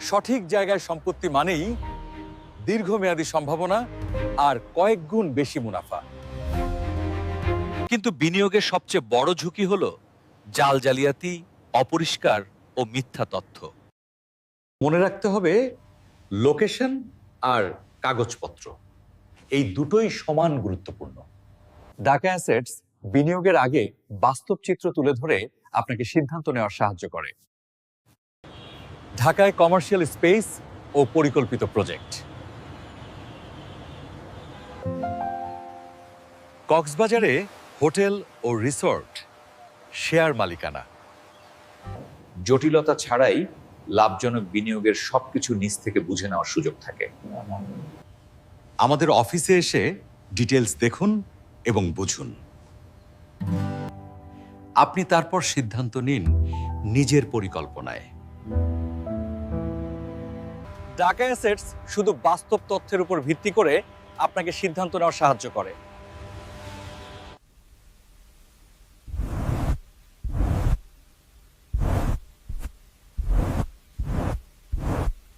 সঠিক জায়গায় সম্পত্তি মানেই দীর্ঘমেয়াদী সম্ভাবনা আর কয়েক গুণ বেশি মুনাফা। কিন্তু বিনিয়োগের সবচেয়ে বড় ঝুঁকি হল জাল জালিয়াতি অপরিষ্কার ও মিথ্যা তথ্য। মনে রাখতে হবে লোকেশন আর কাগজপত্র। এই দুটোই সমান গুরুত্বপূর্ণ। ঢাকা অ্যাসেটস বিনিয়োগের আগে বাস্তব চিত্র তুলে ধরে আপনাকে সিদ্ধান্ত নেওয়ার সাহায্য করে। ঢাকায় কমার্শিয়াল স্পেস ও পরিকল্পিত প্রজেক্ট কক্সবাজারে হোটেল ও রিসোর্ট শেয়ার মালিকানা। জটিলতা ছাড়াই লাভজনক বিনিয়োগের সবকিছু নিজ থেকে বুঝে নেওয়ার সুযোগ থাকে। আমাদের অফিসে এসে ডিটেলস দেখুন এবং বুঝুন। আপনি তারপর সিদ্ধান্ত নিন নিজের পরিকল্পনায়। ডাকা অ্যাসেটস শুধু বাস্তব তথ্যের উপর ভিত্তি করে আপনাকে সিদ্ধান্ত নেওয়ার সাহায্য করে।